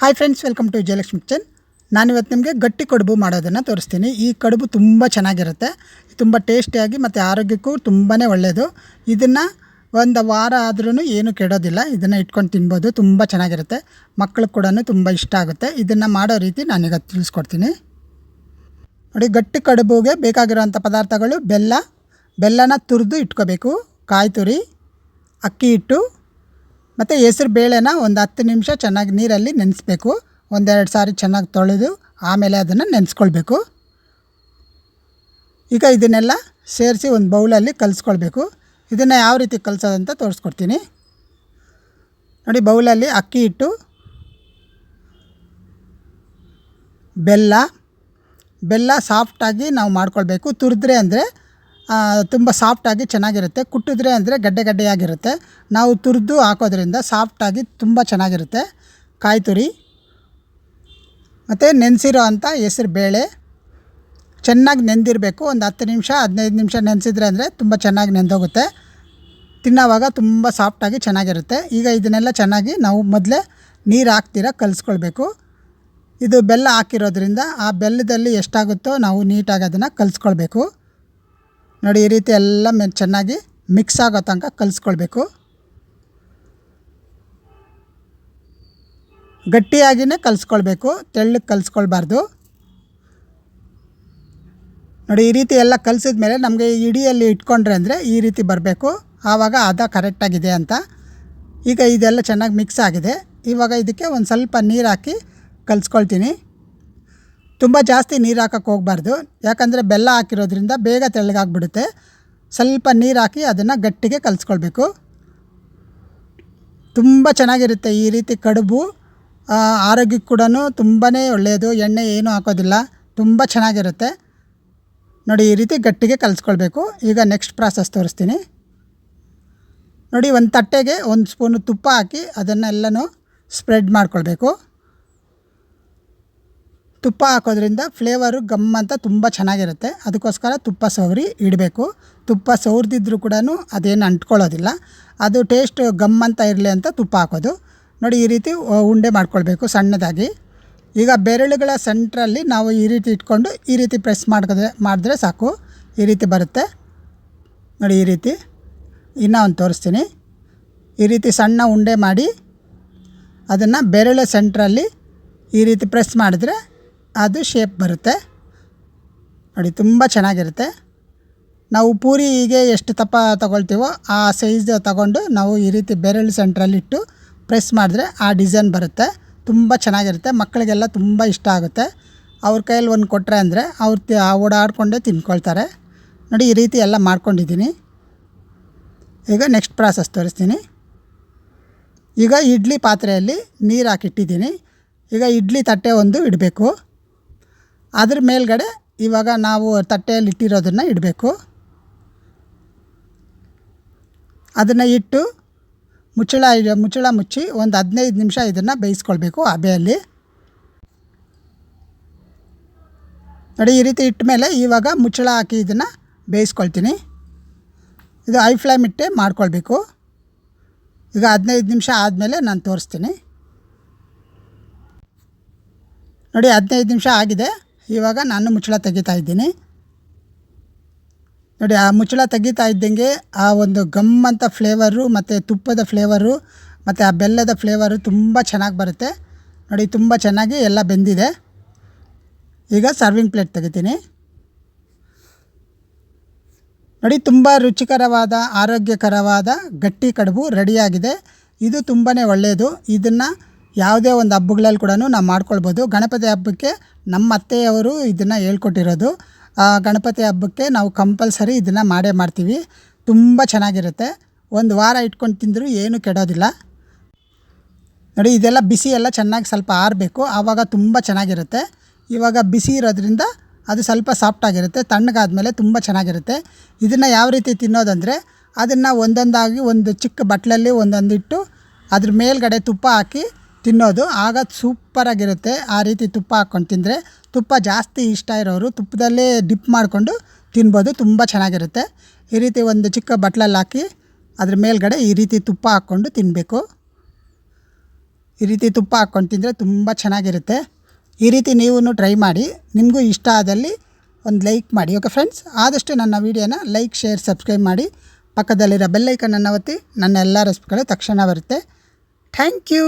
Hi friends welcome to Jayalakshmi kitchen ನಾನಿವತ್ತು ನಿಮಗೆ ಗಟ್ಟಿ ಕಡುಬು ಮಾಡೋದನ್ನು ತೋರಿಸ್ತೀನಿ. ಈ ಕಡುಬು ತುಂಬ ಚೆನ್ನಾಗಿರುತ್ತೆ. ತುಂಬ ಟೇಸ್ಟಿಯಾಗಿ ಮತ್ತು ಆರೋಗ್ಯಕ್ಕೂ ತುಂಬಾ ಒಳ್ಳೆಯದು ಇದನ್ನು ಒಂದು ವಾರ ಆದ್ರೂ ಏನು ಕೆಡೋದಿಲ್ಲ. ಇದನ್ನು ಇಟ್ಕೊಂಡು ತಿನ್ಬೋದು. ತುಂಬ ಚೆನ್ನಾಗಿರುತ್ತೆ. ಮಕ್ಕಳು ಕೂಡ ತುಂಬ ಇಷ್ಟ ಆಗುತ್ತೆ. ಇದನ್ನು ಮಾಡೋ ರೀತಿ ನಾನೀಗ ತಿಳಿಸ್ಕೊಡ್ತೀನಿ. ನೋಡಿ, ಗಟ್ಟಿ ಕಡುಬುಗೆ ಬೇಕಾಗಿರುವಂಥ ಪದಾರ್ಥಗಳು ಬೆಲ್ಲ. ಬೆಲ್ಲನ ತುರಿದು ಇಟ್ಕೋಬೇಕು. ಕಾಯಿ ತುರಿ, ಅಕ್ಕಿ ಹಿಟ್ಟು ಮತ್ತು ಹೆಸ್ರು ಬೇಳೆನ ಒಂದು ಹತ್ತು ನಿಮಿಷ ಚೆನ್ನಾಗಿ ನೀರಲ್ಲಿ ನೆನೆಸ್ಬೇಕು. ಒಂದೆರಡು ಸಾರಿ ಚೆನ್ನಾಗಿ ತೊಳೆದು ಆಮೇಲೆ ಅದನ್ನು ನೆನೆಸ್ಕೊಳ್ಬೇಕು. ಈಗ ಇದನ್ನೆಲ್ಲ ಸೇರಿಸಿ ಒಂದು ಬೌಲಲ್ಲಿ ಕಲಿಸ್ಕೊಳ್ಬೇಕು. ಇದನ್ನು ಯಾವ ರೀತಿ ಕಲಿಸೋದಂತ ತೋರಿಸ್ಕೊಡ್ತೀನಿ. ನೋಡಿ ಬೌಲಲ್ಲಿ ಅಕ್ಕಿ ಹಿಟ್ಟು, ಬೆಲ್ಲ ಬೆಲ್ಲ ಸಾಫ್ಟಾಗಿ ನಾವು ಮಾಡ್ಕೊಳ್ಬೇಕು. ತುರಿದ್ರೆ ಅಂದರೆ ತುಂಬ ಸಾಫ್ಟಾಗಿ ಚೆನ್ನಾಗಿರುತ್ತೆ. ಕುಟ್ಟಿದ್ರೆ ಅಂದರೆ ಗಡ್ಡೆ ಗಡ್ಡೆಯಾಗಿರುತ್ತೆ. ನಾವು ತುರಿದು ಹಾಕೋದ್ರಿಂದ ಸಾಫ್ಟಾಗಿ ತುಂಬ ಚೆನ್ನಾಗಿರುತ್ತೆ. ಕಾಯಿ ತುರಿ. ಮತ್ತು ನೆನೆಸಿರೋ ಅಂಥ ಹೆಸ್ರು ಬೇಳೆ. ಚೆನ್ನಾಗಿ ನೆಂದಿರಬೇಕು. ಒಂದು ಹತ್ತು ನಿಮಿಷ, ಹದಿನೈದು ನಿಮಿಷ ನೆನೆಸಿದ್ರೆ ಅಂದರೆ ತುಂಬ ಚೆನ್ನಾಗಿ ನೆಂದೋಗುತ್ತೆ. ತಿನ್ನೋವಾಗ ತುಂಬ ಸಾಫ್ಟಾಗಿ ಚೆನ್ನಾಗಿರುತ್ತೆ. ಈಗ ಇದನ್ನೆಲ್ಲ ಚೆನ್ನಾಗಿ ನಾವು ಮೊದಲೇ ನೀರು ಹಾಕ್ತೀರ ಕಲಿಸ್ಕೊಳ್ಬೇಕು. ಇದು ಬೆಲ್ಲ ಹಾಕಿರೋದ್ರಿಂದ ಆ ಬೆಲ್ಲದಲ್ಲಿ ಎಷ್ಟಾಗುತ್ತೋ ನಾವು ನೀಟಾಗಿ ಅದನ್ನು ಕಲಿಸ್ಕೊಳ್ಬೇಕು. ನೋಡಿ, ಈ ರೀತಿ ಎಲ್ಲ ಮೆ, ಚೆನ್ನಾಗಿ ಮಿಕ್ಸ್ ಆಗೋ ತನಕ ಕಲಿಸ್ಕೊಳ್ಬೇಕು. ಗಟ್ಟಿಯಾಗಿಯೇ ಕಲಿಸ್ಕೊಳ್ಬೇಕು, ತೆಳ್ಳಗೆ ಕಲಿಸ್ಕೊಳ್ಬಾರ್ದು. ನೋಡಿ, ಈ ರೀತಿ ಎಲ್ಲ ಕಲಿಸಿದ ಮೇಲೆ ನಮಗೆ ಇಡಿಯಲ್ಲಿ ಇಟ್ಕೊಂಡ್ರೆ ಅಂದರೆ ಈ ರೀತಿ ಬರಬೇಕು. ಆವಾಗ ಅದ ಕರೆಕ್ಟಾಗಿದೆ ಅಂತ. ಈಗ ಇದೆಲ್ಲ ಚೆನ್ನಾಗಿ ಮಿಕ್ಸ್ ಆಗಿದೆ. ಇವಾಗ ಇದಕ್ಕೆ ಒಂದು ಸ್ವಲ್ಪ ನೀರು ಹಾಕಿ ಕಲಿಸ್ಕೊಳ್ತೀನಿ. ತುಂಬ ಜಾಸ್ತಿ ನೀರು ಹಾಕಕ್ಕೆ ಹೋಗಬಾರ್ದು. ಯಾಕಂದರೆ ಬೆಲ್ಲ ಹಾಕಿರೋದ್ರಿಂದ ಬೇಗ ತೆಳ್ಳಗಾಗ್ಬಿಡುತ್ತೆ. ಸ್ವಲ್ಪ ನೀರು ಹಾಕಿ ಅದನ್ನು ಗಟ್ಟಿಗೆ ಕಲಿಸ್ಕೊಳ್ಬೇಕು. ತುಂಬ ಚೆನ್ನಾಗಿರುತ್ತೆ ಈ ರೀತಿ ಕಡುಬು. ಆರೋಗ್ಯಕ್ಕೆ ಕೂಡ ತುಂಬಾ ಒಳ್ಳೆಯದು ಎಣ್ಣೆ ಏನೂ ಹಾಕೋದಿಲ್ಲ. ತುಂಬ ಚೆನ್ನಾಗಿರುತ್ತೆ. ನೋಡಿ, ಈ ರೀತಿ ಗಟ್ಟಿಗೆ ಕಲಿಸ್ಕೊಳ್ಬೇಕು. ಈಗ ನೆಕ್ಸ್ಟ್ ಪ್ರಾಸೆಸ್ ತೋರಿಸ್ತೀನಿ. ನೋಡಿ, ಒಂದು ತಟ್ಟೆಗೆ ಒಂದು ಸ್ಪೂನು ತುಪ್ಪ ಹಾಕಿ ಅದನ್ನೆಲ್ಲನೂ ಸ್ಪ್ರೆಡ್ ಮಾಡ್ಕೊಳ್ಬೇಕು. ತುಪ್ಪ ಹಾಕೋದ್ರಿಂದ ಫ್ಲೇವರು ಗಮ್ ಅಂತ ತುಂಬ ಚೆನ್ನಾಗಿರುತ್ತೆ. ಅದಕ್ಕೋಸ್ಕರ ತುಪ್ಪ ಸವರಿ ಇಡಬೇಕು. ತುಪ್ಪ ಸವರ್ದಿದ್ರೂ ಕೂಡ ಅದೇನು ಅಂಟ್ಕೊಳ್ಳೋದಿಲ್ಲ. ಅದು ಟೇಸ್ಟ್ ಗಮ್ ಅಂತ ಇರಲಿ ಅಂತ ತುಪ್ಪ ಹಾಕೋದು. ನೋಡಿ, ಈ ರೀತಿ ಉಂಡೆ ಮಾಡ್ಕೊಳ್ಬೇಕು ಸಣ್ಣದಾಗಿ. ಈಗ ಬೆರಳುಗಳ ಸೆಂಟ್ರಲ್ಲಿ ನಾವು ಈ ರೀತಿ ಇಟ್ಕೊಂಡು ಈ ರೀತಿ ಪ್ರೆಸ್ ಮಾಡಿದ್ರೆ ಮಾಡಿದ್ರೆ ಸಾಕು. ಈ ರೀತಿ ಬರುತ್ತೆ. ನೋಡಿ, ಈ ರೀತಿ. ಇನ್ನೂ ಒಂದು ತೋರಿಸ್ತೀನಿ. ಈ ರೀತಿ ಸಣ್ಣ ಉಂಡೆ ಮಾಡಿ ಅದನ್ನು ಬೆರಳು ಸೆಂಟ್ರಲ್ಲಿ ಈ ರೀತಿ ಪ್ರೆಸ್ ಮಾಡಿದ್ರೆ ಅದು ಶೇಪ್ ಬರುತ್ತೆ. ನೋಡಿ, ತುಂಬ ಚೆನ್ನಾಗಿರುತ್ತೆ. ನಾವು ಪೂರಿಗೆ ಎಷ್ಟು ತಪ್ಪ ತಗೊಳ್ತೀವೋ ಆ ಸೈಜ್ ತಗೊಂಡು ನಾವು ಈ ರೀತಿ ಬೆರಳು ಸೆಂಟ್ರಲ್ಲಿಟ್ಟು ಪ್ರೆಸ್ ಮಾಡಿದ್ರೆ ಆ ಡಿಸೈನ್ ಬರುತ್ತೆ. ತುಂಬ ಚೆನ್ನಾಗಿರುತ್ತೆ. ಮಕ್ಕಳಿಗೆಲ್ಲ ತುಂಬ ಇಷ್ಟ ಆಗುತ್ತೆ. ಅವ್ರ ಕೈಯಲ್ಲಿ ಒಂದು ಕೊಟ್ಟರೆ ಅಂದರೆ ಅವ್ರು ಓಡಾಡಿಕೊಂಡೇ ತಿನ್ಕೊಳ್ತಾರೆ. ನೋಡಿ, ಈ ರೀತಿ ಎಲ್ಲ ಮಾಡ್ಕೊಂಡಿದ್ದೀನಿ. ಈಗ ನೆಕ್ಸ್ಟ್ ಪ್ರಾಸೆಸ್ ತೋರಿಸ್ತೀನಿ. ಈಗ ಇಡ್ಲಿ ಪಾತ್ರೆಯಲ್ಲಿ ನೀರು ಹಾಕಿಟ್ಟಿದ್ದೀನಿ. ಈಗ ಇಡ್ಲಿ ತಟ್ಟೆ ಒಂದು ಇಡಬೇಕು. ಅದ್ರ ಮೇಲ್ಗಡೆ ಇವಾಗ ನಾವು ತಟ್ಟೆಯಲ್ಲಿ ಇಟ್ಟಿರೋದನ್ನು ಇಡಬೇಕು. ಅದನ್ನು ಇಟ್ಟು ಮುಚ್ಚಳ ಮುಚ್ಚಳ ಮುಚ್ಚಿ ಒಂದು ಹದಿನೈದು ನಿಮಿಷ ಇದನ್ನು ಬೇಯಿಸ್ಕೊಳ್ಬೇಕು ಹಬೆಯಲ್ಲಿ ನೋಡಿ, ಈ ರೀತಿ ಇಟ್ಟ ಮೇಲೆ ಇವಾಗ ಮುಚ್ಚಳ ಹಾಕಿ ಇದನ್ನು ಬೇಯಿಸ್ಕೊಳ್ತೀನಿ. ಇದು ಐ ಫ್ಲೇಮ್ ಇಟ್ಟೆ ಮಾಡ್ಕೊಳ್ಬೇಕು. ಈಗ ಹದಿನೈದು ನಿಮಿಷ ಆದಮೇಲೆ ನಾನು ತೋರಿಸ್ತೀನಿ. ನೋಡಿ, ಹದಿನೈದು ನಿಮಿಷ ಆಗಿದೆ. ಇವಾಗ ನಾನು ಮುಚ್ಚಳ ತೆಗಿತಾ ಇದ್ದೀನಿ. ನೋಡಿ, ಆ ಮುಚ್ಚಳ ತೆಗಿತಾ ಇದ್ದಂಗೆ ಆ ಒಂದು ಗಮ್ ಅಂತ ಫ್ಲೇವರು ಮತ್ತು ತುಪ್ಪದ ಫ್ಲೇವರು ಮತ್ತು ಆ ಬೆಲ್ಲದ ಫ್ಲೇವರು ತುಂಬ ಚೆನ್ನಾಗಿ ಬರುತ್ತೆ. ನೋಡಿ, ತುಂಬ ಚೆನ್ನಾಗಿ ಎಲ್ಲ ಬೆಂದಿದೆ. ಈಗ ಸರ್ವಿಂಗ್ ಪ್ಲೇಟ್ ತೆಗಿತೀನಿ. ನೋಡಿ, ತುಂಬ ರುಚಿಕರವಾದ, ಆರೋಗ್ಯಕರವಾದ ಗಟ್ಟಿ ಕಡುಬು ರೆಡಿಯಾಗಿದೆ ಇದು ತುಂಬಾ ಒಳ್ಳೆಯದು ಇದನ್ನು ಯಾವುದೇ ಒಂದು ಹಬ್ಬಗಳಲ್ಲಿ ಕೂಡ ನಾವು ಮಾಡ್ಕೊಳ್ಬೋದು. ಗಣಪತಿ ಹಬ್ಬಕ್ಕೆ ನಮ್ಮ ಅತ್ತೆಯವರು ಇದನ್ನು ಹೇಳ್ಕೊಟ್ಟಿರೋದು. ಗಣಪತಿ ಹಬ್ಬಕ್ಕೆ ನಾವು ಕಂಪಲ್ಸರಿ ಇದನ್ನು ಮಾಡೇ ಮಾಡ್ತೀವಿ. ತುಂಬ ಚೆನ್ನಾಗಿರುತ್ತೆ. ಒಂದು ವಾರ ಇಟ್ಕೊಂಡು ತಿಂದರೂ ಏನೂ ಕೆಡೋದಿಲ್ಲ. ನೋಡಿ, ಇದೆಲ್ಲ ಬಿಸಿ ಎಲ್ಲ ಚೆನ್ನಾಗಿ ಸ್ವಲ್ಪ ಆರಬೇಕು. ಆವಾಗ ತುಂಬ ಚೆನ್ನಾಗಿರುತ್ತೆ. ಇವಾಗ ಬಿಸಿ ಇರೋದ್ರಿಂದ ಅದು ಸ್ವಲ್ಪ ಸಾಫ್ಟಾಗಿರುತ್ತೆ ತಣ್ಣಗಾದಮೇಲೆ ತುಂಬ ಚೆನ್ನಾಗಿರುತ್ತೆ. ಇದನ್ನು ಯಾವ ರೀತಿ ತಿನ್ನೋದಂದರೆ ಅದನ್ನು ಒಂದೊಂದಾಗಿ ಒಂದು ಚಿಕ್ಕ ಬಟ್ಲಲ್ಲಿ ಒಂದೊಂದಿಟ್ಟು ಅದ್ರ ಮೇಲ್ಗಡೆ ತುಪ್ಪ ಹಾಕಿ ತಿನ್ನೋದು, ಆಗ ಸೂಪರಾಗಿರುತ್ತೆ. ಆ ರೀತಿ ತುಪ್ಪ ಹಾಕ್ಕೊಂಡು ತಿಂದರೆ ತುಪ್ಪ ಜಾಸ್ತಿ ಇಷ್ಟ ಇರೋರು ತುಪ್ಪದಲ್ಲೇ ಡಿಪ್ ಮಾಡಿಕೊಂಡು ತಿನ್ಬೋದು, ತುಂಬ ಚೆನ್ನಾಗಿರುತ್ತೆ. ಈ ರೀತಿ ಒಂದು ಚಿಕ್ಕ ಬಟ್ಲಲ್ಲಿ ಹಾಕಿ ಅದ್ರ ಮೇಲ್ಗಡೆ ಈ ರೀತಿ ತುಪ್ಪ ಹಾಕ್ಕೊಂಡು ತಿನ್ನಬೇಕು ಈ ರೀತಿ ತುಪ್ಪ ಹಾಕ್ಕೊಂಡು ತಿಂದರೆ ತುಂಬ ಚೆನ್ನಾಗಿರುತ್ತೆ. ಈ ರೀತಿ ನೀವು ಟ್ರೈ ಮಾಡಿ. ನಿಮಗೂ ಇಷ್ಟ ಆದಲ್ಲಿ ಒಂದು ಲೈಕ್ ಮಾಡಿ, ಓಕೆ ಫ್ರೆಂಡ್ಸ್? ಆದಷ್ಟು ನನ್ನ ವೀಡಿಯೋನ ಲೈಕ್, ಶೇರ್, ಸಬ್ಸ್ಕ್ರೈಬ್ ಮಾಡಿ. ಪಕ್ಕದಲ್ಲಿರೋ ಬೆಲ್ಲೈಕನನ್ನು ಒತ್ತಿ, ನನ್ನ ಎಲ್ಲ ರೆಸಿಪಿಗಳು ತಕ್ಷಣ ಬರುತ್ತೆ. Thank you!